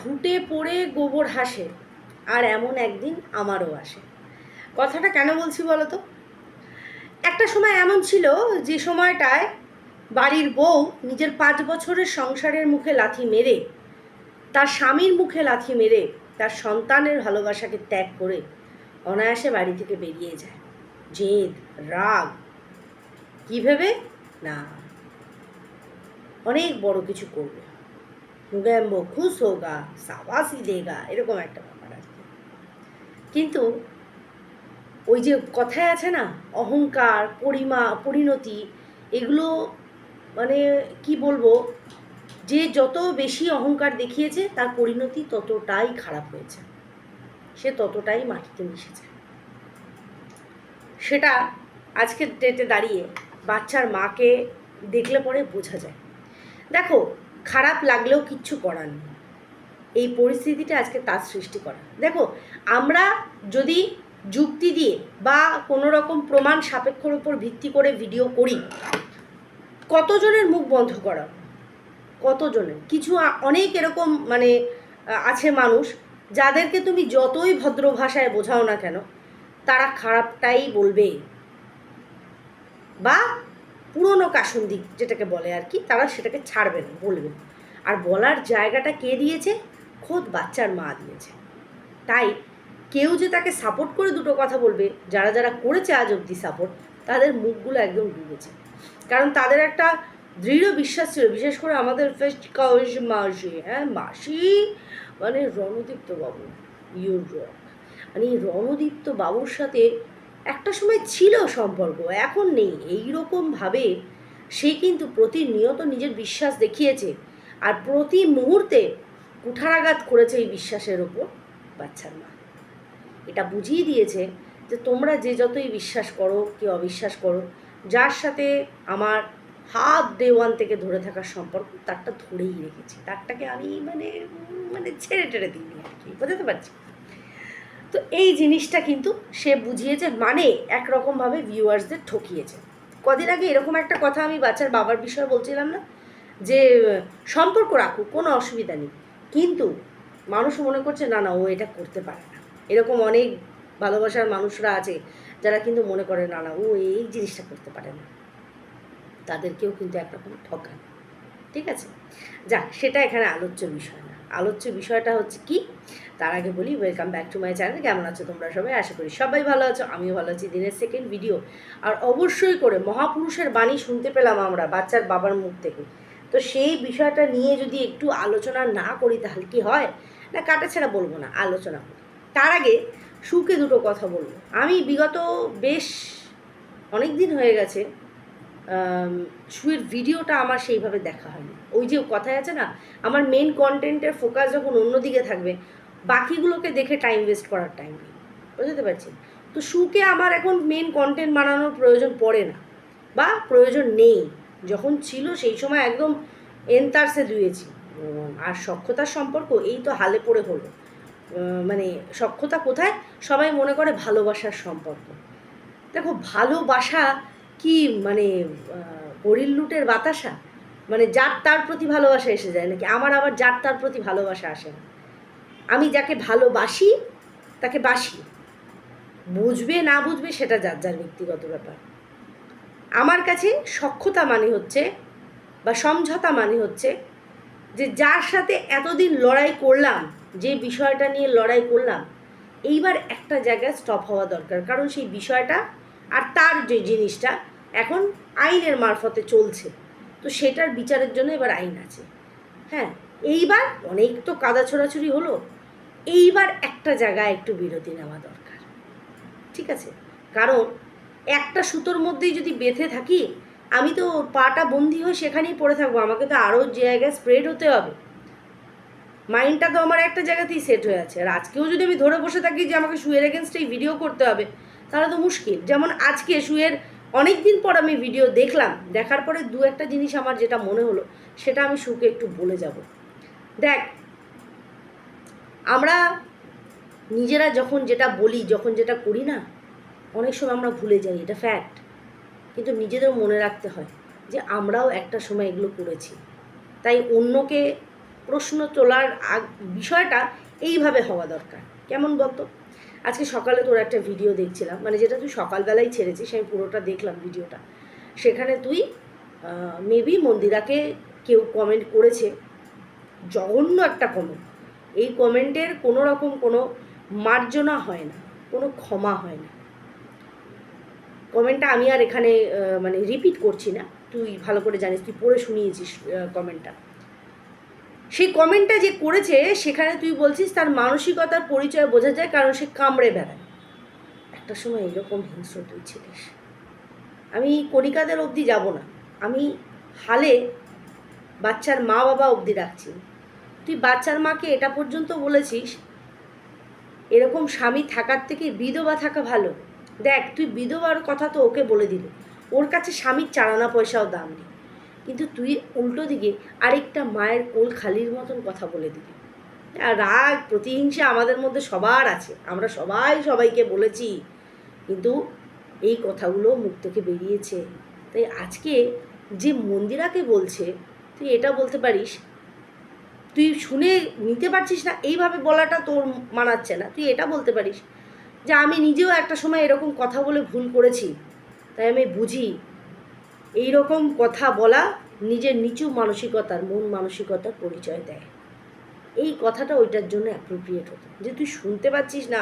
ঘুটে পড়ে গোবর হাসে, আর এমন একদিন আমারও আসে। কথাটা কেন বলছি বলো তো? একটা সময় এমন ছিল যে সময়টায় বাড়ির বউ নিজের পাঁচ বছরের সংসারের মুখে লাথি মেরে, তার স্বামীর মুখে লাথি মেরে, তার সন্তানের ভালোবাসাকে ত্যাগ করে অনায়াসে বাড়ি থেকে বেরিয়ে যায়। জেদ, রাগ, কী ভেবে? না, অনেক বড় কিছু করবে। মুগাম্বো খুশ হোগা, সাবাসি দেগা, এরকম একটা ব্যাপার কি। কিন্তু ওই যে কথায় আছে না, অহংকার, পরিমা, পরিণতি, এগুলো মানে কি বলব, যে যত বেশি অহংকার দেখিয়েছে, তার পরিণতি ততটাই খারাপ হয়েছে। সে ততটাই মাটিতে মিশেছে। সেটা আজকের ডেটে দাঁড়িয়ে বাচ্চার মাকে দেখলে পরে বোঝা যায়। দেখো খারাপ লাগলেও কিচ্ছু করার নেই। এই পরিস্থিতিটা আজকে তার সৃষ্টি করা। দেখো, আমরা যদি যুক্তি দিয়ে বা কোনো রকম প্রমাণ সাপেক্ষর উপর ভিত্তি করে ভিডিও করি, কতজনের মুখ বন্ধ করা? কতজনের? কিছু অনেক এরকম মানে আছে মানুষ যাদেরকে তুমি যতই ভদ্র ভাষায় বোঝাও না কেন, তারা খারাপটাই বলবে। বা পুরনো কাসুন্দি যেটাকে বলে আর কি, তারা সেটাকে ছাড়বে না আর বলার জায়গাটা কে দিয়েছে? খোদ বাচ্চার মা দিয়েছে। তাই কেউ যে তাকে সাপোর্ট করে দুটো কথা বলবে, যারা যারা করেছে আজ অবধি সাপোর্ট তাদের মুখগুলো একদম ডুবেছে। কারণ তাদের একটা দৃঢ় বিশ্বাস ছিল, বিশেষ করে আমাদের ফেস্ট কাউজ মাসি হ্যাঁ মাসি? মানে রণদীপ্ত বাবু ইউর রক মানে রণদীপ্ত বাবুর সাথে একটা সময় ছিল সম্পর্ক, এখন নেই। এই ভাবে সে কিন্তু প্রতিনিয়ত নিজের বিশ্বাস দেখিয়েছে। আর প্রতি মুহূর্তে কুঠারাঘাত করেছে এই বিশ্বাসের ওপর বাচ্চার মা। এটা বুঝিয়ে দিয়েছে যে তোমরা যে যতই বিশ্বাস করো কি অবিশ্বাস করো, যার সাথে আমার হাফ ডে ওয়ান থেকে ধরে থাকার সম্পর্ক, তারটা ধরেই রেখেছি। তারটাকে আমি মানে মানে ছেড়ে টেড়ে দিইনি আর কি, বোঝাতে পারছি? তো এই জিনিসটা কিন্তু সে বুঝিয়েছে মানে একরকমভাবে ভিউয়ার্সদের ঠকিয়েছে। কদিন আগে এরকম একটা কথা আমি বাচ্চার বাবার বিষয়ে বলছিলাম না? যে, সম্পর্ক রাখুক কোনো অসুবিধা নেই। কিন্তু মানুষ মনে করছে, না না, ও এটা করতে পারে না। এরকম অনেক ভালোবাসার মানুষরা আছে, যারা কিন্তু মনে করে, না না, ও এই জিনিসটা করতে পারে না। তাদেরকেও কিন্তু একরকম ঠকান ঠিক আছে? যাক, সেটা এখানে আলোচ্য বিষয় না। আলোচ্য বিষয়টা হচ্ছে কি? তার আগে বলি welcome back to my channel কেমন আছো তোমরা সবাই? আশা করি সবাই ভালো আছো, আমিও ভালো আছি। দিনের সেকেন্ড ভিডিও আর অবশ্যই করে মহাপুরুষের বাণী শুনতে পেলাম আমরা বাচ্চার বাবার মুখ থেকে। তো সেই বিষয়টা নিয়ে যদি একটু আলোচনা না করি তাহলে কি হয়? না কাটাছেড়া বলব না, আলোচনা তার আগে সুখে দুটো কথা বলব। আমি বিগত বেশ অনেক দিন হয়ে গেছে শুয়ের ভিডিওটা আমার সেইভাবে দেখা হয়নি। ওই যে কথায় আছে না, আমার মেন কন্টেন্টের ফোকাস যখন অন্যদিকে থাকবে, বাকিগুলোকে দেখে টাইম ওয়েস্ট করার টাইম নেই। বুঝতে পারছি? তো সুকে আমার এখন মেন কন্টেন্ট বানানোর প্রয়োজন পড়ে না, বা প্রয়োজন নেই। যখন ছিল সেই সময় একদম এনতারসে ধুয়েছি। আর সক্ষতার সম্পর্ক, এই তো হালে পড়ে হলো। মানে সক্ষতা কোথায়? সবাই মনে করে ভালোবাসার সম্পর্ক। দেখো, ভালোবাসা কি মানে হরিণ লুটের বাতাসা? মানে যার তার প্রতি ভালোবাসা এসে যায় নাকি? আমার আবার যার তার প্রতি ভালোবাসা আসে না। আমি যাকে ভালোবাসি, তাকে বাসি। বুঝবে না বুঝবে সেটা যার যার ব্যক্তিগত ব্যাপার। আমার কাছে সক্ষতা মানে হচ্ছে বা সমঝোতা মানে হচ্ছে যে যার সাথে এতদিন লড়াই করলাম, যে বিষয়টা নিয়ে লড়াই করলাম, এইবার একটা জায়গায় স্টপ হওয়া দরকার। কারণ সেই বিষয়টা আর তার যে জিনিসটা এখন আইনের মারফতে চলছে। তো সেটার বিচারের জন্য এবার আইন আছে। হ্যাঁ এইবার অনেক তো কাদা ছোড়াছুড়ি হলো। এইবার একটা জায়গায় একটু বিরতি নেওয়া দরকার। ঠিক আছে? কারণ একটা সুতোর মধ্যেই যদি বেঁধে থাকি, আমি তো পাটা বন্দি হয়ে সেখানেই পড়ে থাকব। আমাকে তো আরও জায়গায় স্প্রেড হতে হবে। মাইন্ডটা তো আমার একটা জায়গাতেই সেট হয়ে আছে। আর আজকেও যদি আমি ধরে বসে থাকি যে আমাকে শুয়ের এগেনস্টে এই ভিডিও করতে হবে, তাহলে তো মুশকিল। যেমন আজকে শুয়ের অনেক দিন পর আমি ভিডিও দেখলাম, দেখার পরে দু একটা জিনিস আমার যেটা মনে হলো, সেটা আমি সুকে একটু বলে যাব। দেখ, আমরা নিজেরা যখন যেটা বলি, যখন যেটা করি না, অনেক সময় আমরা ভুলে যাই, এটা ফ্যাক্ট কিন্তু নিজেদের মনে রাখতে হয় যে আমরাও একটা সময় এগুলো করেছি। তাই অন্যকে প্রশ্ন তোলার বিষয়টা এইভাবে হওয়া দরকার। কেমন বলতো? আজকে সকালে তোর একটা ভিডিও দেখছিলাম। মানে যেটা তুই সকালবেলায় ছেড়েছিস, আমি পুরোটা দেখলাম ভিডিওটা সেখানে তুই মেবি মন্দিরাকে কেউ কমেন্ট করেছে, জঘন্য একটা কমেন্ট এই কমেন্টের কোনো রকম কোনো মার্জনা হয় না, কোনো ক্ষমা হয় না। কমেন্টটা আমি আর এখানে মানে রিপিট করছি না। তুই ভালো করে জানিস, তুই পড়ে শুনিয়েছিস কমেন্টটা সেই কমেন্টটা যে করেছে, সেখানে তুই বলছিস তার মানসিকতার পরিচয় বোঝা যায় কারণ সে কামড়ে বেড়ায়। একটা সময় এরকম হিংস্র তুই ছিলিস। আমি কণিকাদের অবধি যাব না। আমি হালে বাচ্চার মা বাবা অবধি রাখছি। তুই বাচ্চার মাকে এটা পর্যন্ত বলেছিস, এরকম স্বামী থাকার থেকে বিধবা থাকা ভালো। দেখ, তুই বিধবার কথা তো ওকে বলে দিলি ওর কাছে স্বামীর চারানা পয়সাও দাম নেই। কিন্তু তুই উল্টো দিকে আরেকটা মায়ের কোল খালির মতন কথা বলে দিবি আর রাগ, প্রতিহিংসা আমাদের মধ্যে সবার আছে। আমরা সবাই সবাইকে বলেছি। কিন্তু এই কথাগুলো মুখ থেকে বেরিয়েছে। তাই আজকে যে মন্দিরাকে বলছে, তুই এটা বলতে পারিস? তুই শুনে নিতে পারছিস না, এইভাবে বলাটা তোর মানাচ্ছে না। তুই এটা বলতে পারিস যে, আমি নিজেও একটা সময় এরকম কথা বলে ভুল করেছি। তাই আমি বুঝি এই রকম কথা বলা নিজের নিচু মানসিকতার, মন মানসিকতার পরিচয় দেয়। এই কথাটা ওইটার জন্য অ্যাপ্রোপ্রিয়েট হতো। যে তুই শুনতে পাচ্ছিস না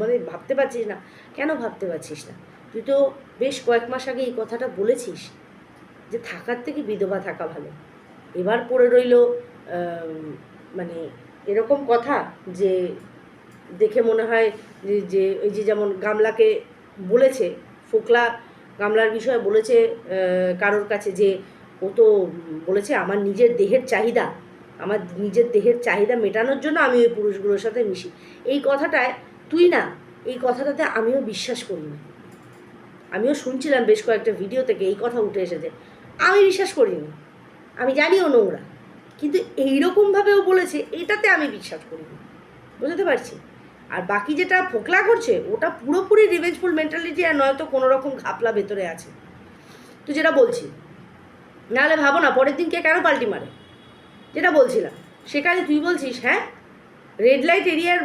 মানে ভাবতে পারছিস না, কেন ভাবতে পারছিস না? তুই তো বেশ কয়েক মাস আগে এই কথাটা বলেছিস যে থাকার থেকে বিধবা থাকা ভালো। এবার পড়ে রইল মানে এরকম কথা যে দেখে মনে হয় যে যে ওই যে যেমন গামলাকে বলেছে, ফোকলা গামলার বিষয়ে বলেছে কারোর কাছে যে ও তো বলেছে, আমার নিজের দেহের চাহিদা, আমার নিজের দেহের চাহিদা মেটানোর জন্য আমি ওই পুরুষগুলোর সাথে মিশি। এই কথাটায় তুই না, এই কথাটাতে আমিও বিশ্বাস করি না। আমিও শুনছিলাম বেশ কয়েকটা ভিডিও থেকে এই কথা উঠে এসেছে। আমি বিশ্বাস করিনি। আমি জানিও নোংরা। কিন্তু এইরকমভাবেও বলেছে, এটাতে আমি বিশ্বাস করিনি। বুঝতে পারছি? আর বাকি যেটা ফোকলা করছে, ওটা পুরোপুরি রিভেঞ্জফুল মেন্টালিটি আর নয়তো কোনো রকম ঘাপলা ভেতরে আছে। তো যেটা বলছি, নাহলে ভাবো না, পরের দিন কে কেন পাল্টি মারে? যেটা বলছিলাম সেখানে তুই বলছিস হ্যাঁ? রেড লাইট এরিয়ার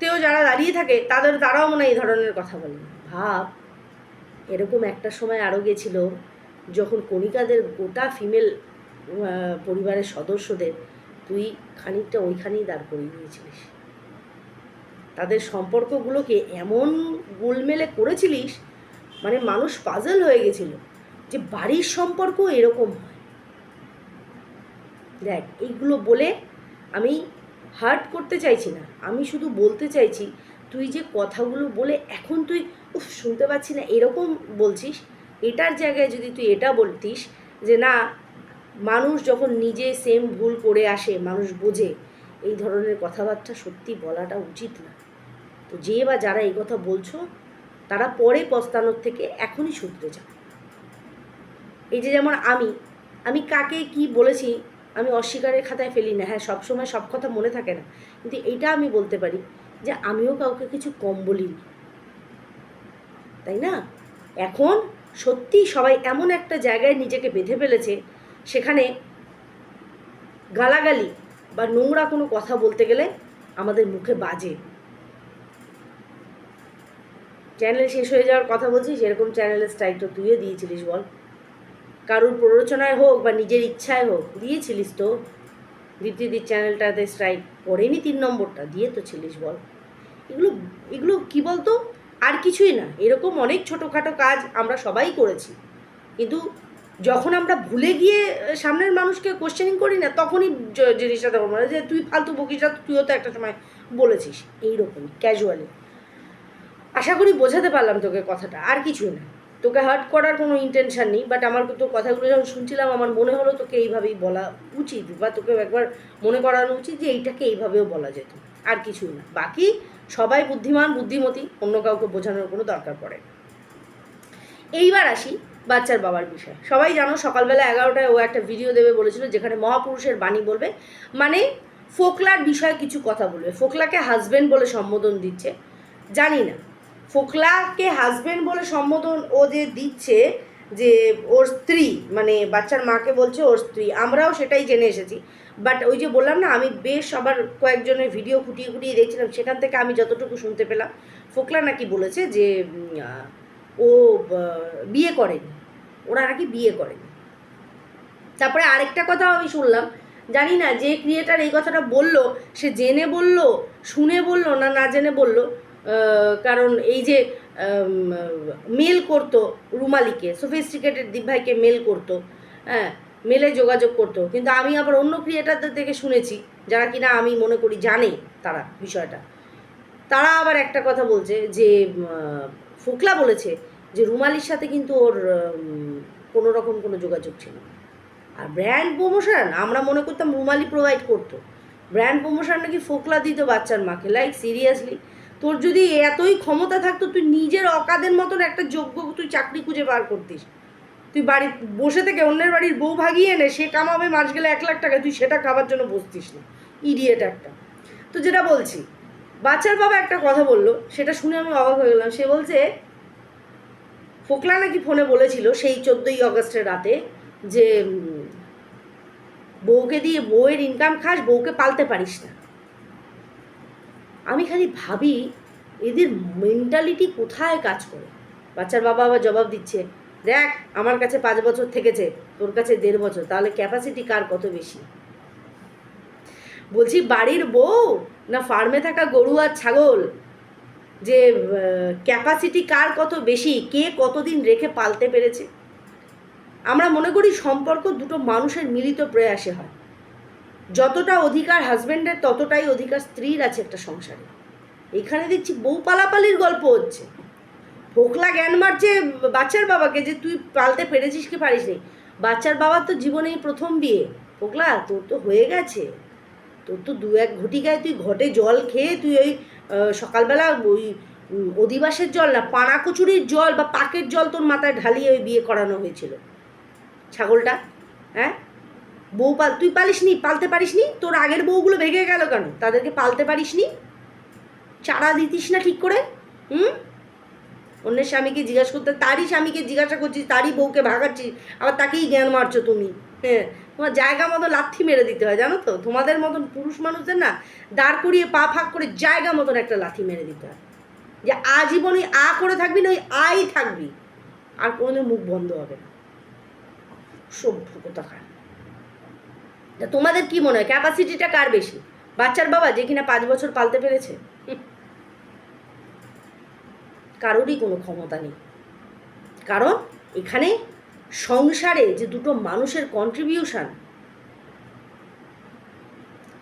তেও যারা দাঁড়িয়ে থাকে, তাদের, তারাও মনে এই ধরনের কথা বলে। ভাব, এরকম একটা সময় আরও গেছিল, যখন কণিকাদের গোটা ফিমেল পরিবারের সদস্যদের তুই খানিকটা ওইখানেই দাঁড় করিয়ে দিয়েছিলিস। তাদের সম্পর্কগুলোকে এমন গোলমেলে করেছিলিস মানে মানুষ পাজল হয়ে গেছিল যে বাড়ির সম্পর্ক এরকম হয়। দেখ, এইগুলো বলে আমি হার্ট করতে চাইছি না। আমি শুধু বলতে চাইছি, তুই যে কথাগুলো বলে এখন তুই, উফ, শুনতে পাচ্ছি না, এরকম বলছিস, এটার জায়গায় যদি তুই এটা বলতিস যে না, মানুষ যখন নিজে সেম ভুল করে আসে, মানুষ বোঝে, এই ধরনের কথাবার্তা সত্যি বলাটা উচিত না। তো যে বা যারা এই কথা বলছো, তারা পরে পস্তানোর থেকে এখনই শুধরে যাও। এই যে যেমন আমি আমি কাকে কি বলেছি, আমি অস্বীকারের খাতায় ফেলি না। হ্যাঁ সবসময় সব কথা মনে থাকে না। কিন্তু এটা আমি বলতে পারি যে আমিও কাউকে কিছু কম বলিনি। তাই না? এখন সত্যি সবাই এমন একটা জায়গায় নিজেকে বেঁধে ফেলেছে, সেখানে গালাগালি বা নোংরা কোনো কথা বলতে গেলে আমাদের মুখে বাজে। চ্যানেল শেষ হয়ে যাওয়ার কথা বলছিস, এরকম চ্যানেলের স্ট্রাইক তো তুইও দিয়েছিলিস বল। কারুর প্ররোচনায় হোক বা নিজের ইচ্ছায় হোক, দিয়েছিলিস তো। দীপ্তিদির চ্যানেলটাতে স্ট্রাইক করেনি তিন নম্বরটা, দিয়ে তো ছিলিস বল। এগুলো এগুলো কী বলতো? আর কিছুই না, এরকম অনেক ছোটোখাটো কাজ আমরা সবাই করেছি। কিন্তু যখন আমরা ভুলে গিয়ে সামনের মানুষকে কোশ্চেনিং করি না, তখনই জিনিসটা তখন মনে যে তুই ফালতু বকিসটা তুইও তো একটা সময় বলেছিস এইরকম ক্যাজুয়ালি আশা করি বোঝাতে পারলাম তোকে কথাটা, আর কিছুই না। তোকে হার্ট করার কোনো ইন্টেনশন নেই বাট আমার তো কথাগুলো যখন শুনছিলাম, আমার মনে হলো তোকে এইভাবেই বলা উচিত, বা তোকে একবার মনে করানো উচিত যে এইটাকে এইভাবেও বলা যেত, আর কিছুই না। বাকি সবাই বুদ্ধিমান, বুদ্ধিমতী, অন্য কাউকে বোঝানোর কোনো দরকার পড়ে এইবার আসি বাচ্চার বাবার বিষয়। সবাই জানো, সকালবেলা এগারোটায় ও একটা ভিডিও দেবে বলেছিল, যেখানে মহাপুরুষের বাণী বলবে মানে ফোকলার বিষয়ে কিছু কথা বলবে। ফোকলাকে হাজবেন্ড বলে সম্বোধন দিচ্ছে, জানি না। ফোকলাকে হাজবেন্ড বলে সম্বোধন ও যে দিচ্ছে যে ওর স্ত্রী মানে বাচ্চার মাকে বলছে ওর স্ত্রী, আমরাও সেটাই জেনে এসেছি। বাট ওই যে বললাম না, আমি বেশ আবার কয়েকজনের ভিডিও খুঁটিয়ে খুঁটিয়ে দেখছিলাম, সেখান থেকে আমি যতটুকু শুনতে পেলাম, ফোকলা নাকি বলেছে যে ও বিয়ে করেনি। ওরা নাকি বিয়ে করেনি। তারপরে আরেকটা কথাও আমি শুনলাম, জানি না যে ক্রিয়েটার এই কথাটা বলল, সে জেনে বলল, শুনে বলল না না জেনে বলল কারণ এই যে মেল করতো রুমালিকে সোফিস্টিকেটেড দীপভাইকে মেল করতো হ্যাঁ মেলে যোগাযোগ করতো। কিন্তু আমি আবার অন্য ক্রিয়েটারদের থেকে শুনেছি, যারা কিনা আমি মনে করি জানে তারা বিষয়টা। তারা আবার একটা কথা বলছে যে ফোকলা বলেছে যে রুমালির সাথে কিন্তু ওর কোনো রকম কোনো যোগাযোগ ছিল আর ব্র্যান্ড প্রমোশন, আমরা মনে করতাম রুমালি প্রোভাইড করতো। ব্র্যান্ড প্রমোশন নাকি ফোকলা দিত বাচ্চার মাকে লাইক সিরিয়াসলি তোর যদি এতই ক্ষমতা থাকতো, তুই নিজের অকাদের মতন একটা যোগ্য তুই চাকরি খুঁজে বার করতিস। তুই বাড়ি, বসে থেকে অন্যের বাড়ির বউ ভাগিয়ে এনে সে কামাবে মাস গেলে এক লাখ টাকা, তুই সেটা খাবার জন্য বসতিস না। ইডিয়েট একটা। তো যেটা বলছি, বাচ্চার বাবা একটা কথা বলল, সেটা শুনে আমি অবাক হয়ে গেলাম। সে বলছে, ফোকলা নাকি ফোনে বলেছিল সেই চোদ্দোই অগস্টের রাতে যে বউকে দিয়ে বউয়ের ইনকাম খাস, বউকে পালতে পারিস না। আমি খালি ভাবি, এদের মেন্টালিটি কোথায় কাজ করে? বাচ্চার বাবা আবার জবাব দিচ্ছে, দেখ, আমার কাছে পাঁচ বছর থেকেছে, তোর কাছে দেড় বছর, তাহলে ক্যাপাসিটি কার কত বেশি? বলছি, বাড়ির বউ না ফার্মে থাকা গরু আর ছাগল? যে ক্যাপাসিটি কার কত বেশি? কে কতদিন রেখে পালতে পেরেছে? আমরা মনে করি সম্পর্ক দুটো মানুষের মিলিত প্রয়াসে হয়। যতটা অধিকার হাজব্যান্ডের ততটাই অধিকার স্ত্রীর আছে একটা সংসারে। এখানে দেখছি বউ পালাপালির গল্প হচ্ছে। ফোকলা জ্ঞান মারছে বাচ্চার বাবাকে যে তুই পালতে পেরেছিস কি পারিস নি? বাচ্চার বাবার তো জীবনে প্রথম বিয়ে। ফোকলা তোর তো হয়ে গেছে। তোর তো দু এক ঘটিকায় তুই ঘটে জল খেয়ে তুই ওই সকালবেলা ওই অধিবাসের জল না পানা কচুরির জল বা পাকের জল তোর মাথায় ঢালিয়ে ওই বিয়ে করানো হয়েছিল। ছাগলটা হ্যাঁ? বউ পাল, তুই পালিস নি পালতে পারিস নি তোর আগের বউগুলো ভেঙে গেল কেন? তাদেরকে পালতে পারিস নি চারা দিতিস না ঠিক করে? হুম? অন্যের স্বামীকে জিজ্ঞাসা করতে, তারই স্বামীকে জিজ্ঞাসা করছিস, তারই বউকে ভাগাচ্ছিস, আবার তাকেই জ্ঞান মারছো তুমি। হ্যাঁ তোমার জায়গা মতো লাথি মেরে দিতে হয়, জানো তো? তোমাদের মতন পুরুষ মানুষদের না, দাঁড় করিয়ে পা ফাঁক করে জায়গা মতন একটা লাথি মেরে দিতে হয়। যে আজীবন ওই আ করে থাকবি না, ওই আই থাকবি। আর কোনোদিন মুখ বন্ধ হবে না। সভ্য কোথাকার। তা তোমাদের কি মনে হয় ক্যাপাসিটিটা কার বেশি? বাচ্চার বাবা যে কিনা পাঁচ বছর পালতে পেরেছে। কারোরই কোনো ক্ষমতা নেই। কারণ এখানে সংসারে যে দুটো মানুষের কন্ট্রিবিউশন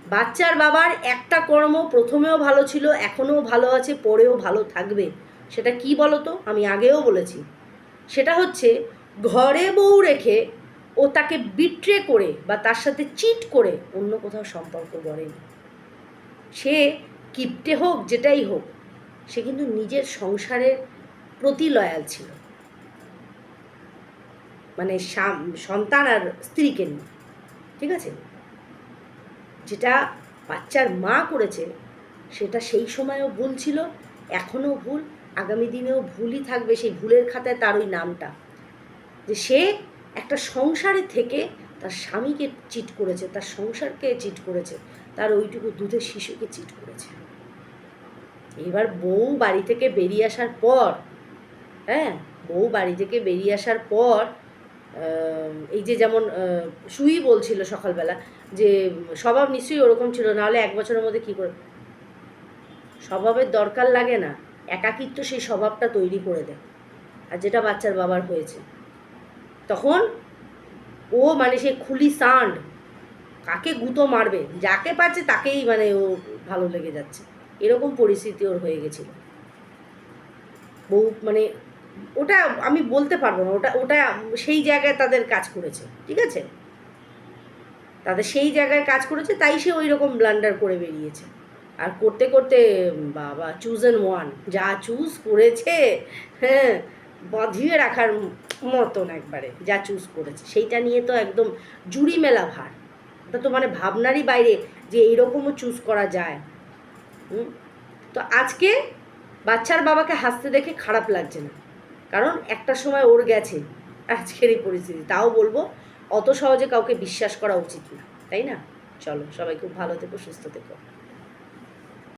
বাচ্চার বাবার একটা কর্ম প্রথমেও ভালো ছিল, এখনও ভালো আছে, পরেও ভালো থাকবে। সেটা কি বলো তো আমি আগেও বলেছি। সেটা হচ্ছে ঘরে বউ রেখে ও তাকে বিট্রে করে বা তার সাথে চিট করে অন্য কোথাও সম্পর্ক গড়েনি। সে কিপটে হোক, যেটাই হোক, সে কিন্তু নিজের সংসারের প্রতি লয়াল ছিল। মানে সন্তান আর স্ত্রীকে নিয়ে, ঠিক আছে? যেটা বাচ্চার মা করেছে, সেটা সেই সময়ও ভুল ছিল, এখনও ভুল। আগামী দিনেও ভুলই থাকবে সেই ভুলের খাতায় তার ওই নামটা। যে সে একটা সংসারে থেকে তার স্বামীকে চিট করেছে, তার সংসারকে চিট করেছে, তার ওইটুকু দুধের শিশুকে চিট করেছে। এবার বউ বাড়ি থেকে বেরিয়ে আসার পর হ্যাঁ বউ বাড়ি থেকে বেরিয়ে আসার পর এই যে যেমন সুই বলছিল সকালবেলা যে, স্বভাব নিশ্চয়ই ওরকম ছিল, নাহলে এক বছরের মধ্যে কী করে? স্বভাবের দরকার লাগে না, একাকিত্ব সেই স্বভাবটা তৈরি করে দেয়। আর যেটা বাচ্চার বাবার হয়েছে। তখন ও মানে সে খুলি সান্ড কাকে গুঁতো মারবে, যাকে পাচ্ছে তাকেই মানে ও ভালো লেগে যাচ্ছে। এরকম পরিস্থিতি ওর হয়ে গেছিল। বউ মানে ওটা আমি বলতে পারব না, ওটা ওটা সেই জায়গায় তাদের কাজ করেছে, ঠিক আছে? তাদের সেই জায়গায় কাজ করেছে, তাই সে ওই রকম ব্লান্ডার করে বেরিয়েছে। আর করতে করতে বাবা চুজ অ্যান্ড ওয়ান যা চুজ করেছে হ্যাঁ বাঁধিয়ে রাখার মতন একবারে যা চুজ করেছে। সেইটা নিয়ে তো একদম জুড়ি মেলা ভার। ওটা তো মানে ভাবনারই বাইরে যে এইরকমও চুজ করা যায়। হুম? তো আজকে বাচ্চার বাবাকে হাসতে দেখে খারাপ লাগছে না। কারণ একটা সময় ওর গেছে আজকের এই পরিস্থিতি। তাও বলব, অত সহজে কাউকে বিশ্বাস করা উচিত না। তাই না? চলো, সবাই খুব ভালো থেকো, সুস্থ থেকো।